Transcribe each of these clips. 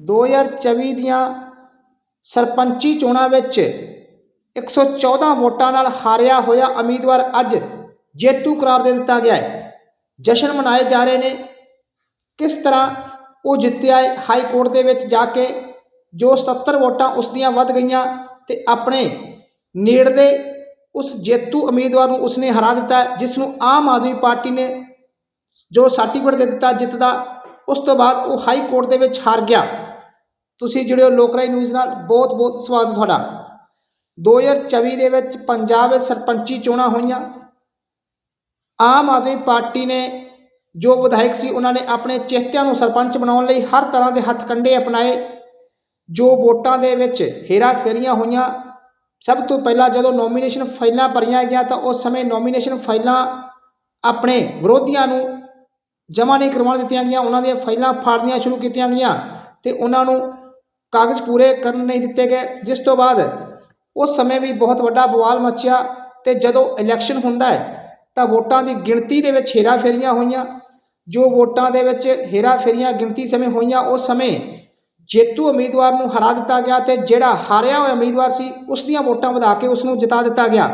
2024 ਦੀਆਂ ਸਰਪੰਚੀ ਚੋਣਾਂ ਵਿੱਚ 114 ਵੋਟਾਂ ਨਾਲ ਹਾਰਿਆ ਹੋਇਆ ਉਮੀਦਵਾਰ ਅੱਜ ਜੇਤੂ ਕਰਾਰ ਦੇ ਦਿੱਤਾ ਗਿਆ ਹੈ। ਜਸ਼ਨ ਮਨਾਏ ਜਾ ਰਹੇ ਨੇ। ਕਿਸ ਤਰ੍ਹਾਂ ਉਹ ਜਿੱਤਿਆ ਹੈ? ਹਾਈ ਕੋਰਟ ਦੇ ਵਿੱਚ ਜਾ ਕੇ ਜੋ 77 ਵੋਟਾਂ ਉਸ ਦੀਆਂ ਵੱਧ ਗਈਆਂ ਤੇ ਆਪਣੇ ਨੇੜਲੇ ਉਸ ਜੇਤੂ ਉਮੀਦਵਾਰ ਨੂੰ ਉਸਨੇ ਹਰਾ ਦਿੱਤਾ ਜਿਸ ਨੂੰ ਆਮ ਆਦਮੀ ਪਾਰਟੀ ਨੇ ਜੋ ਸਰਟੀਫਿਕੇਟ ਦੇ ਦਿੱਤਾ ਜਿੱਤ ਦਾ ਉਸ ਤੋਂ ਬਾਅਦ ਉਹ ਹਾਈ ਕੋਰਟ ਦੇ ਵਿੱਚ ਹਾਰ ਗਿਆ। ਤੁਸੀਂ ਜੁੜਿਓ ਹੋ ਲੋਕਰਾਈ ਨਿਊਜ਼ ਨਾਲ, ਬਹੁਤ ਬਹੁਤ ਸਵਾਗਤ ਤੁਹਾਡਾ। 2024 ਦੇ ਵਿੱਚ ਪੰਜਾਬ ਵਿੱਚ ਸਰਪੰਚੀ ਚੋਣਾਂ ਹੋਈਆਂ। ਆਮ ਆਦਮੀ ਪਾਰਟੀ ਨੇ ਜੋ ਵਿਧਾਇਕ ਸੀ, ਉਹਨਾਂ ਨੇ ਆਪਣੇ ਚੇਤਿਆਂ ਨੂੰ ਸਰਪੰਚ ਬਣਾਉਣ ਲਈ ਹਰ ਤਰ੍ਹਾਂ ਦੇ ਹੱਥ ਕੰਡੇ ਅਪਣਾਏ। ਜੋ ਵੋਟਾਂ ਦੇ ਵਿੱਚ ਹੇਰਾ ਫੇਰੀਆਂ ਹੋਈਆਂ, ਸਭ ਤੋਂ ਪਹਿਲਾਂ ਜਦੋਂ ਨੋਮੀਨੇਸ਼ਨ ਫਾਈਲਾਂ ਭਰੀਆਂ ਗਿਆ ਤਾਂ ਉਸ ਸਮੇਂ ਨੋਮੀਨੇਸ਼ਨ ਫਾਈਲਾਂ ਆਪਣੇ ਵਿਰੋਧੀਆਂ ਨੂੰ ਜਮ੍ਹਾਂ ਨਹੀਂ ਕਰਵਾਉਣ ਦਿੱਤੀਆਂ ਗਈਆਂ। ਉਹਨਾਂ ਦੀਆਂ ਫਾਈਲਾਂ ਫਾੜਨੀਆਂ ਸ਼ੁਰੂ ਕੀਤੀਆਂ ਗਈਆਂ ਤੇ ਉਹਨਾਂ ਨੂੰ ਕਾਗਜ਼ ਪੂਰੇ ਕਰਨ ਨਹੀਂ ਦਿੱਤੇ ਗਏ, ਜਿਸ ਤੋਂ ਬਾਅਦ ਉਸ ਸਮੇਂ ਵੀ ਬਹੁਤ ਵੱਡਾ ਬਵਾਲ ਮੱਚਿਆ ਤੇ ਜਦੋਂ ਇਲੈਕਸ਼ਨ ਹੁੰਦਾ ਹੈ, ਤਾਂ ਵੋਟਾਂ ਦੀ ਗਿਣਤੀ ਦੇ ਵਿੱਚ ਹੇਰਾ ਫੇਰੀਆਂ ਹੋਈਆਂ। ਜੋ ਵੋਟਾਂ ਦੇ ਵਿੱਚ ਹੇਰਾ ਫੇਰੀਆਂ ਗਿਣਤੀ ਸਮੇਂ ਹੋਈਆਂ, ਉਸ ਸਮੇਂ ਜੇਤੂ ਉਮੀਦਵਾਰ ਨੂੰ ਹਰਾ ਦਿੱਤਾ ਗਿਆ ਤੇ ਜਿਹੜਾ ਹਾਰਿਆ ਹੋਇਆ ਉਮੀਦਵਾਰ ਸੀ, ਉਸ ਦੀਆਂ ਵੋਟਾਂ ਵਧਾ ਕੇ ਉਸ ਨੂੰ ਜਿਤਾ ਦਿੱਤਾ ਗਿਆ।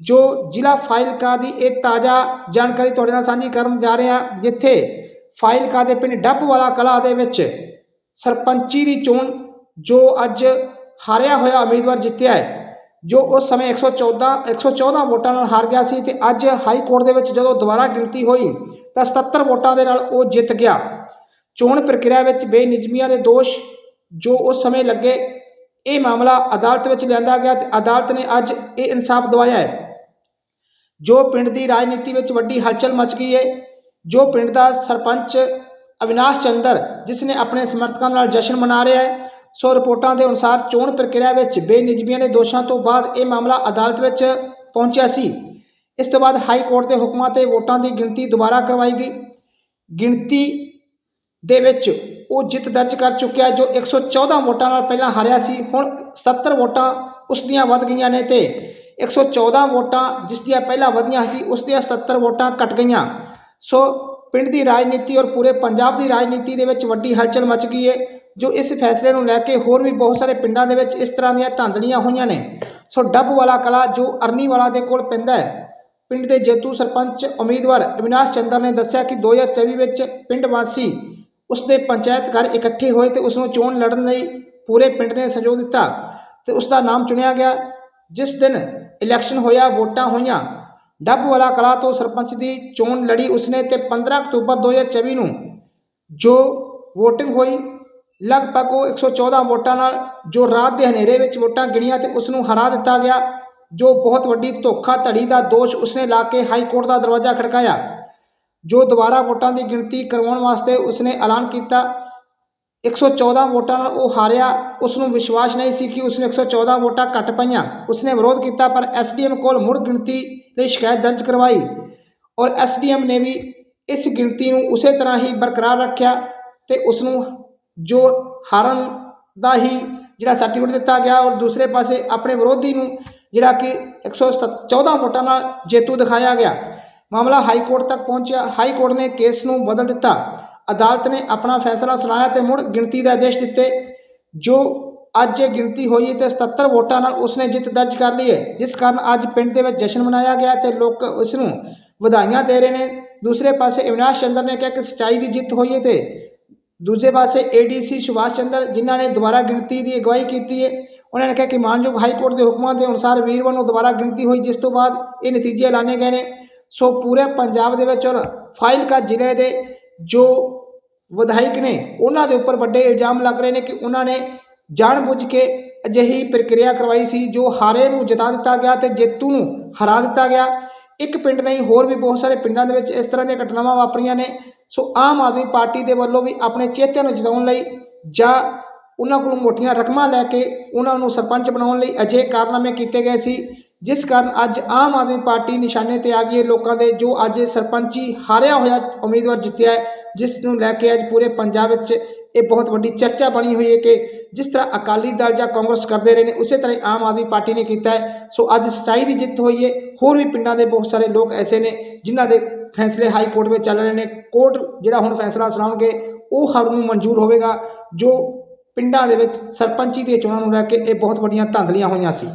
ਜੋ ਜ਼ਿਲ੍ਹਾ ਫਾਜ਼ਿਲਕਾ ਦੀ ਇਹ ਤਾਜ਼ਾ ਜਾਣਕਾਰੀ ਤੁਹਾਡੇ ਨਾਲ ਸਾਂਝੀ ਕਰਨ ਜਾ ਰਹੇ ਹਾਂ ਜਿੱਥੇ ਫਾਜ਼ਿਲਕਾ ਦੇ ਪਿੰਡ ਡੱਬਵਾਲਾ ਕਲਾ ਦੇ ਵਿੱਚ ਸਰਪੰਚੀ ਦੀ ਚੋਣ ਜੋ ਅੱਜ ਹਾਰਿਆ ਹੋਇਆ ਉਮੀਦਵਾਰ ਜਿੱਤਿਆ ਹੈ, ਜੋ ਉਸ ਸਮੇਂ 114 114 ਵੋਟਾਂ ਨਾਲ ਹਾਰ ਗਿਆ ਸੀ ਤੇ ਅੱਜ ਹਾਈ ਕੋਰਟ ਦੇ ਵਿੱਚ ਜਦੋਂ ਦੁਬਾਰਾ ਗਿਣਤੀ ਹੋਈ ਤਾਂ 77 ਵੋਟਾਂ ਦੇ ਨਾਲ ਉਹ ਜਿੱਤ ਗਿਆ। ਚੋਣ ਪ੍ਰਕਿਰਿਆ ਵਿੱਚ ਬੇਨਿਯਮੀਆਂ ਦੇ ਦੋਸ਼ ਜੋ ਉਸ ਸਮੇਂ ਲੱਗੇ, ਇਹ ਮਾਮਲਾ ਅਦਾਲਤ ਵਿੱਚ ਲਿਆਂਦਾ ਗਿਆ ਤੇ ਅਦਾਲਤ ਨੇ ਅੱਜ ਇਹ ਇਨਸਾਫ ਦਿਵਾਇਆ ਹੈ। ਜੋ ਪਿੰਡ ਦੀ ਰਾਜਨੀਤੀ ਵਿੱਚ ਵੱਡੀ ਹਲਚਲ ਮਚ ਗਈ ਹੈ, ਜੋ ਪਿੰਡ ਦਾ ਸਰਪੰਚ ਅਵਿਨਾਸ਼ ਚੰਦਰ, ਜਿਸ ਨੇ ਆਪਣੇ ਸਮਰਥਕਾਂ ਨਾਲ ਜਸ਼ਨ ਮਨਾ ਰਿਹਾ ਹੈ, ਸੋ ਰਿਪੋਰਟਾਂ ਦੇ ਅਨੁਸਾਰ ਚੋਣ ਪ੍ਰਕਿਰਿਆ ਵਿੱਚ ਬੇਨਿਜ਼ਮੀਆਂ ਦੇ ਦੋਸ਼ਾਂ ਤੋਂ ਬਾਅਦ ਇਹ ਮਾਮਲਾ ਅਦਾਲਤ ਵਿੱਚ ਪਹੁੰਚਿਆ ਸੀ। ਇਸ ਤੋਂ ਬਾਅਦ ਹਾਈ ਕੋਰਟ ਦੇ ਹੁਕਮਾਂ ਤੇ ਵੋਟਾਂ ਦੀ ਗਿਣਤੀ ਦੁਬਾਰਾ ਕਰਵਾਈ ਗਈ। ਗਿਣਤੀ ਦੇ ਵਿੱਚ ਉਹ ਜਿੱਤ ਦਰਜ ਕਰ ਚੁੱਕਿਆ ਜੋ 114 ਵੋਟਾਂ ਨਾਲ ਪਹਿਲਾਂ ਹਾਰਿਆ ਸੀ, ਹੁਣ 70 ਵੋਟਾਂ ਉਸ ਦੀਆਂ ਵੱਧ ਗਈਆਂ ਨੇ ਤੇ 114 ਵੋਟਾਂ ਜਿਸ ਦੀਆਂ ਪਹਿਲਾਂ ਵਧੀਆਂ ਸੀ, ਉਸ ਦੀਆਂ 70 ਵੋਟਾਂ ਘਟ ਗਈਆਂ। ਸੋ ਪਿੰਡ ਦੀ ਰਾਜਨੀਤੀ ਔਰ ਪੂਰੇ ਪੰਜਾਬ ਦੀ ਰਾਜਨੀਤੀ ਦੇ ਵਿੱਚ ਵੱਡੀ ਹਲਚਲ ਮਚ ਗਈ ਹੈ, ਜੋ ਇਸ ਫੈਸਲੇ ਨੂੰ ਲੈ ਕੇ ਹੋਰ ਵੀ ਬਹੁਤ ਸਾਰੇ ਪਿੰਡਾਂ ਦੇ ਵਿੱਚ ਇਸ ਤਰ੍ਹਾਂ ਦੀਆਂ ਧਾਂਦਲੀਆਂ ਹੋਈਆਂ ਨੇ। ਸੋ ਡੱਬ ਵਾਲਾ ਕਲਾ ਜੋ ਅਰਨੀ ਵਾਲਾ ਦੇ ਕੋਲ ਪੈਂਦਾ ਹੈ, ਪਿੰਡ ਦੇ ਜੇਤੂ ਸਰਪੰਚ, ਉਮੀਦਵਾਰ ਅਵਿਨਾਸ਼ ਚੰਦਰ ਨੇ ਦੱਸਿਆ ਕਿ 2024 ਵਿੱਚ ਪਿੰਡ ਵਾਸੀ ਉਸ ਦੇ ਪੰਚਾਇਤ ਘਰ ਇਕੱਠੇ ਹੋਏ ਤੇ ਉਸ ਨੂੰ ਚੋਣ ਲੜਨ ਲਈ ਪੂਰੇ ਪਿੰਡ ਨੇ ਸਹਿਯੋਗ ਦਿੱਤਾ ਤੇ ਉਸ ਦਾ ਨਾਮ ਚੁਣਿਆ ਗਿਆ, ਜਿਸ ਦਿਨ ਇਲੈਕਸ਼ਨ ਹੋਇਆ, ਵੋਟਾਂ ਹੋਈਆਂ। ਡੱਬ ਵਾਲਾ ਕਲਾ ਤੋਂ ਸਰਪੰਚ ਦੀ ਚੋਣ ਲੜੀ ਉਸਨੇ ਤੇ 15 ਅਕਤੂਬਰ 2024 ਨੂੰ, ਜੋ VOTING ਹੋਈ, ਲਗਭਗ ਉਹ 114 ਵੋਟਾਂ ਨਾਲ, ਜੋ ਰਾਤ ਦੇ ਹਨੇਰੇ ਵਿੱਚ ਵੋਟਾਂ ਗਿਣੀਆਂ ਤੇ ਉਸ ਨੂੰ ਹਰਾ ਦਿੱਤਾ ਗਿਆ, ਜੋ ਬਹੁਤ ਵੱਡੀ ਧੋਖਾਧੜੀ ਦਾ ਦੋਸ਼ ਉਸਨੇ ਲਾ ਕੇ ਹਾਈ ਕੋਰਟ ਦਾ ਦਰਵਾਜ਼ਾ ਖੜਕਾਇਆ, ਜੋ ਦੁਬਾਰਾ ਵੋਟਾਂ ਦੀ ਗਿਣਤੀ ਕਰਵਾਉਣ ਵਾਸਤੇ ਉਸਨੇ ਐਲਾਨ ਕੀਤਾ 114 ਵੋਟਾਂ ਨਾਲ ਉਹ ਹਾਰਿਆ ਉਸ ਨੂੰ ਵਿਸ਼ਵਾਸ ਨਹੀਂ ਸੀ ਕਿ ਉਸਨੇ 114 ਵੋਟਾਂ ਘੱਟ ਪਈਆਂ। ਉਸਨੇ ਵਿਰੋਧ ਕੀਤਾ, ਪਰ ਐਸਡੀਐਮ ਕੋਲ ਮੁੜ ਗਿਣਤੀ ਲਈ ਸ਼ਿਕਾਇਤ ਦਰਜ ਕਰਵਾਈ ਔਰ ਐਸਡੀਐਮ ਨੇ ਵੀ ਇਸ ਗਿਣਤੀ ਨੂੰ ਉਸੇ ਤਰ੍ਹਾਂ ਹੀ ਬਰਕਰਾਰ ਰੱਖਿਆ ਤੇ ਉਸ ਨੂੰ ਜੋ ਹਾਰਨ ਦਾ ਹੀ ਜਿਹੜਾ ਸਰਟੀਫਿਕੇਟ ਦਿੱਤਾ ਗਿਆ ਔਰ ਦੂਸਰੇ ਪਾਸੇ ਆਪਣੇ ਵਿਰੋਧੀ ਨੂੰ ਜਿਹੜਾ ਕਿ 114 ਵੋਟਾਂ ਨਾਲ ਜੇਤੂ ਦਿਖਾਇਆ ਗਿਆ। ਮਾਮਲਾ ਹਾਈ ਕੋਰਟ ਤੱਕ ਪਹੁੰਚਿਆ। ਹਾਈ ਕੋਰਟ ਨੇ ਕੇਸ ਨੂੰ ਬਦਲ ਦਿੱਤਾ। ਅਦਾਲਤ ਨੇ ਆਪਣਾ ਫੈਸਲਾ ਸੁਣਾਇਆ ਤੇ ਮੁੜ ਗਿਣਤੀ ਦੇ ਆਦੇਸ਼ ਦਿੱਤੇ। ਜੋ ਅੱਜ ਇਹ ਗਿਣਤੀ ਹੋਈ ਹੈ ਤੇ 77 ਵੋਟਾਂ ਨਾਲ ਉਸਨੇ ਜਿੱਤ ਦਰਜ ਕਰ ਲਈ ਹੈ। ਜਿਸ ਕਾਰਨ ਅੱਜ ਪਿੰਡ ਦੇ ਵਿੱਚ ਜਸ਼ਨ ਮਨਾਇਆ ਗਿਆ ਤੇ ਲੋਕ ਉਸ ਨੂੰ ਵਧਾਈਆਂ ਦੇ ਰਹੇ ਨੇ। ਦੂਸਰੇ ਪਾਸੇ ਅਵਿਨਾਸ਼ ਚੰਦਰ ਨੇ ਕਿਹਾ ਕਿ ਸਚਾਈ ਦੀ ਜਿੱਤ ਹੋਈ ਹੈ ਤੇ ਦੂਜੇ ਪਾਸੇ ਏਡੀਸੀ ਸੁਭਾਸ਼ ਚੰਦਰ ਜਿਨ੍ਹਾਂ ਨੇ ਦੁਬਾਰਾ ਗਿਣਤੀ ਦੀ ਅਗਵਾਈ ਕੀਤੀ ਹੈ, ਉਹਨਾਂ ਨੇ ਕਿਹਾ ਕਿ ਮਾਨਯੋਗ ਹਾਈ ਕੋਰਟ ਦੇ ਹੁਕਮਾਂ ਦੇ ਅਨੁਸਾਰ ਵੀਰਵਾਰ ਨੂੰ ਦੁਬਾਰਾ ਗਿਣਤੀ ਹੋਈ, ਜਿਸ ਤੋਂ ਬਾਅਦ ਇਹ ਨਤੀਜੇ ਐਲਾਨੇ ਗਏ ਨੇ। ਸੋ ਪੂਰੇ ਪੰਜਾਬ ਦੇ ਵਿੱਚ ਔਰ ਫਾਜ਼ਿਲਕਾ ਜ਼ਿਲ੍ਹੇ ਦੇ ਜੋ ਵਿਧਾਇਕ ਨੇ ਉਹਨਾਂ ਦੇ ਉੱਪਰ ਵੱਡੇ ਇਲਜ਼ਾਮ ਲੱਗ ਰਹੇ ਨੇ ਕਿ ਉਹਨਾਂ ਨੇ ਜਾਣਬੁੱਝ ਕੇ ਅਜਿਹੀ ਪ੍ਰਕਿਰਿਆ ਕਰਵਾਈ ਸੀ ਜੋ ਹਾਰੇ ਨੂੰ ਜਿਤਾ ਦਿੱਤਾ ਗਿਆ ਤੇ ਜੇਤੂ ਨੂੰ ਹਰਾ ਦਿੱਤਾ ਗਿਆ। ਇੱਕ ਪਿੰਡ ਨਹੀਂ, ਹੋਰ ਵੀ ਬਹੁਤ ਸਾਰੇ ਪਿੰਡਾਂ ਦੇ ਵਿੱਚ ਇਸ ਤਰ੍ਹਾਂ ਦੀਆਂ ਘਟਨਾਵਾਂ ਵਾਪਰੀਆਂ ਨੇ। ਸੋ ਆਮ ਆਦਮੀ ਪਾਰਟੀ ਦੇ ਵੱਲੋਂ ਵੀ ਆਪਣੇ ਚੇਤਿਆਂ ਨੂੰ ਜਿਤਾਉਣ ਲਈ ਜਾਂ ਉਹਨਾਂ ਕੋਲੋਂ ਮੋਟੀਆਂ ਰਕਮਾਂ ਲੈ ਕੇ ਉਹਨਾਂ ਨੂੰ ਸਰਪੰਚ ਬਣਾਉਣ ਲਈ ਅਜਿਹੇ ਕਾਰਨਾਮੇ ਕੀਤੇ ਗਏ ਸੀ। ਜਿਸ ਕਾਰਨ ਅੱਜ ਆਮ ਆਦਮੀ ਪਾਰਟੀ ਨਿਸ਼ਾਨੇ ਤੇ ਆ ਗਈ ਹੈ। ਲੋਕਾਂ ਦੇ ਜੋ ਅੱਜ ਸਰਪੰਚੀ ਹਾਰਿਆ ਹੋਇਆ ਉਮੀਦਵਾਰ ਜਿੱਤਿਆ ਜਿਸ ਨੂੰ ਲੈ ਕੇ ਅੱਜ ਪੂਰੇ ਪੰਜਾਬ ਵਿੱਚ ਇਹ ਬਹੁਤ ਵੱਡੀ ਚਰਚਾ ਬਣੀ ਹੋਈ ਹੈ ਕਿ ਜਿਸ ਤਰ੍ਹਾਂ ਅਕਾਲੀ ਦਲ ਜਾਂ ਕਾਂਗਰਸ ਕਰਦੇ ਰਹੇ ਨੇ, ਉਸੇ ਤਰ੍ਹਾਂ ਹੀ ਆਮ ਆਦਮੀ ਪਾਰਟੀ ਨੇ ਕੀਤਾ ਹੈ। ਸੋ ਅੱਜ ਸਚਾਈ ਦੀ ਜਿੱਤ ਹੋਈ ਹੈ। ਹੋਰ ਵੀ ਪਿੰਡਾਂ ਦੇ ਬਹੁਤ ਸਾਰੇ ਲੋਕ ਐਸੇ ਨੇ ਜਿਨ੍ਹਾਂ ਦੇ ਫੈਸਲੇ ਹਾਈ ਕੋਰਟ ਵਿੱਚ ਚੱਲ ਰਹੇ ਨੇ। ਕੋਰਟ ਜਿਹੜਾ ਹੁਣ ਫੈਸਲਾ ਸੁਣਾਉਣਗੇ, ਉਹ ਹਰ ਨੂੰ ਮਨਜ਼ੂਰ ਹੋਵੇਗਾ, ਜੋ ਪਿੰਡਾਂ ਦੇ ਵਿੱਚ ਸਰਪੰਚੀ ਦੀਆਂ ਚੋਣਾਂ ਨੂੰ ਲੈ ਕੇ ਇਹ ਬਹੁਤ ਵੱਡੀਆਂ ਧਾਂਦਲੀਆਂ ਹੋਈਆਂ ਸੀ।